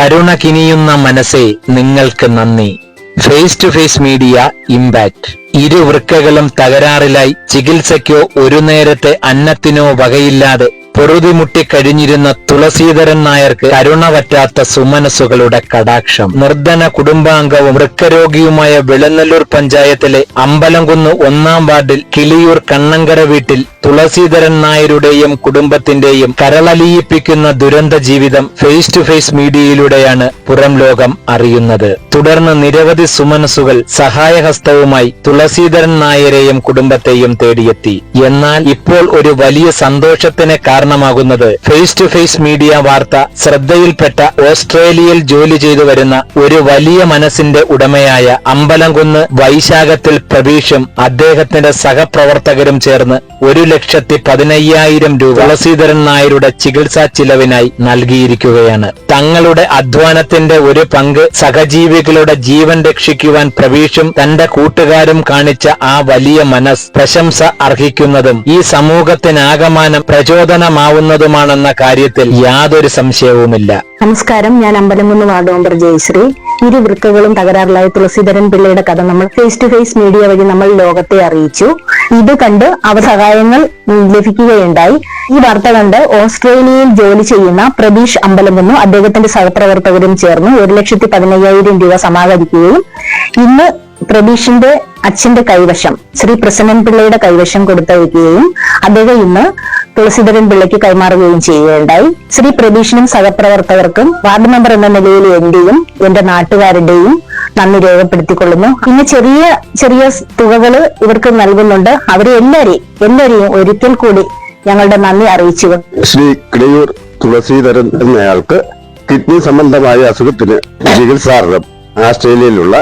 കരുണ കിനിയുന്ന മനസ്സേ നിങ്ങൾക്ക് നന്ദി. Face to face media impact ഇരു വൃക്കകളും തകരാറിലായി ചികിത്സയ്ക്കോ ഒരു നേരത്തെ അന്നത്തിനോ വകയില്ലാതെ പൊറുതിമുട്ടി കഴിഞ്ഞിരുന്ന തുളസീധരൻ നായർക്ക് കരുണ പറ്റാത്ത സുമനസുകളുടെ കടാക്ഷം. നിർധന കുടുംബാംഗവും വൃക്കരോഗിയുമായ വെളുന്നല്ലൂർ പഞ്ചായത്തിലെ അമ്പലംകുന്ന് ഒന്നാം വാർഡിൽ കിളിയൂർ കണ്ണങ്കര വീട്ടിൽ തുളസീധരൻ നായരുടെയും കുടുംബത്തിന്റെയും കരളലിയിപ്പിക്കുന്ന ദുരന്ത ജീവിതം ഫേസ് ടു ഫേസ് മീഡിയയിലൂടെയാണ് പുറം ലോകം അറിയുന്നത്. തുടർന്ന് നിരവധി സുമനസുകൾ സഹായഹസ്തവുമായി തുളസീധരൻ നായരെയും കുടുംബത്തെയും തേടിയെത്തി. എന്നാൽ ഇപ്പോൾ ഒരു വലിയ സന്തോഷത്തിന് കാരണമാകുന്നത്. ഫേസ് ടു ഫേസ് മീഡിയ വാർത്ത ശ്രദ്ധയിൽപ്പെട്ട ഓസ്ട്രേലിയയിൽ ജോലി ചെയ്തു വരുന്ന ഒരു വലിയ മനസ്സിന്റെ ഉടമയായ അമ്പലംകുന്ന് വൈശാഖത്തിൽ പ്രവീഷും അദ്ദേഹത്തിന്റെ സഹപ്രവർത്തകരും ചേർന്ന് ഒരു ലക്ഷത്തി പതിനയ്യായിരം രൂപ തുളസീധരൻ നായരുടെ ചികിത്സാ ചിലവിനായി നൽകിയിരിക്കുകയാണ്. തങ്ങളുടെ അധ്വാനത്തിന്റെ ഒരു പങ്ക് സഹജീവികളുടെ ജീവൻ രക്ഷിക്കുവാൻ പ്രവീഷും തന്റെ കൂട്ടുകാരും കാണിച്ച ആ വലിയ മനസ് പ്രശംസ അർഹിക്കുന്നതും ഈ സമൂഹത്തിനാകമാനം പ്രചോദനമാവുന്നതുമാണെന്ന കാര്യത്തിൽ യാതൊരു സംശയവുമില്ല. നമസ്കാരം ഞാൻ അമ്പലംകുന്ന് വാർഡ് മെമ്പർ ജയശ്രീ. ഇരു വൃക്കകളും തകരാറിലായ തുളസീധരൻ പിള്ളയുടെ കഥ നമ്മൾ ഫേസ് ടു ഫേസ് മീഡിയ വഴി നമ്മൾ ലോകത്തെ അറിയിച്ചു. ഇത് കണ്ട് അവ സഹായങ്ങൾ ലഭിക്കുകയുണ്ടായി. ഈ വാർത്ത കണ്ട് ഓസ്ട്രേലിയയിൽ ജോലി ചെയ്യുന്ന പ്രതീഷ് അമ്പലംകുന്നു അദ്ദേഹത്തിന്റെ സഹപ്രവർത്തകരും ചേർന്ന് ഒരു ലക്ഷത്തി പതിനയ്യായിരം രൂപ സമാഹരിക്കുകയും ഇന്ന് പ്രതീഷിന്റെ അച്ഛന്റെ കൈവശം ശ്രീ പ്രസന്നൻ പിള്ളയുടെ കൈവശം കൊടുത്തയക്കുകയും അദ്ദേഹം ഇന്ന് തുളസീധരൻ പിള്ളയ്ക്ക് കൈമാറുകയും ചെയ്യുകയുണ്ടായി. ശ്രീ പ്രതീഷിനും സഹപ്രവർത്തകർക്കും വാർഡ് മെമ്പർ എന്ന നിലയിൽ എന്റെയും എന്റെ നാട്ടുകാരുടെയും നന്ദി രേഖപ്പെടുത്തിക്കൊള്ളുന്നു. പിന്നെ ചെറിയ ചെറിയ തുകകൾ ഇവർക്ക് നൽകുന്നുണ്ട്. അവരെ എല്ലാരെയും എല്ലാരെയും ഒരിക്കൽ കൂടി ഞങ്ങളുടെ നന്ദി അറിയിച്ചു ശ്രീ കിളിയൂർ തുളസീധരൻ എന്നയാൾക്ക് കിഡ്നി സംബന്ധമായ അസുഖത്തിന് ചികിത്സാർത്ഥം ആസ്ട്രേലിയയിലുള്ള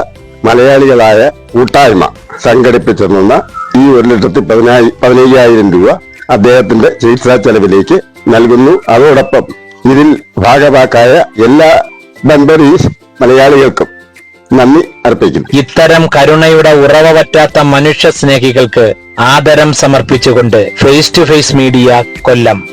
മലയാളികളായ കൂട്ടായ്മ സംഘടിപ്പിച്ചിരുന്ന ഈ ഒരു ലക്ഷത്തി പതിനായി പതിനയ്യായിരം രൂപ അദ്ദേഹത്തിന്റെ ചികിത്സാ ചെലവിലേക്ക് നൽകുന്നു. അതോടൊപ്പം ഇതിൽ ഭാഗവാക്കായ എല്ലാ ബംബറീസ് മലയാളികൾക്കും നന്ദി അർപ്പിക്കുന്നു. ഇത്തരം കരുണയുടെ ഉറവ പറ്റാത്ത മനുഷ്യ സ്നേഹികൾക്ക് ആദരം സമർപ്പിച്ചുകൊണ്ട് face to face media Kollam.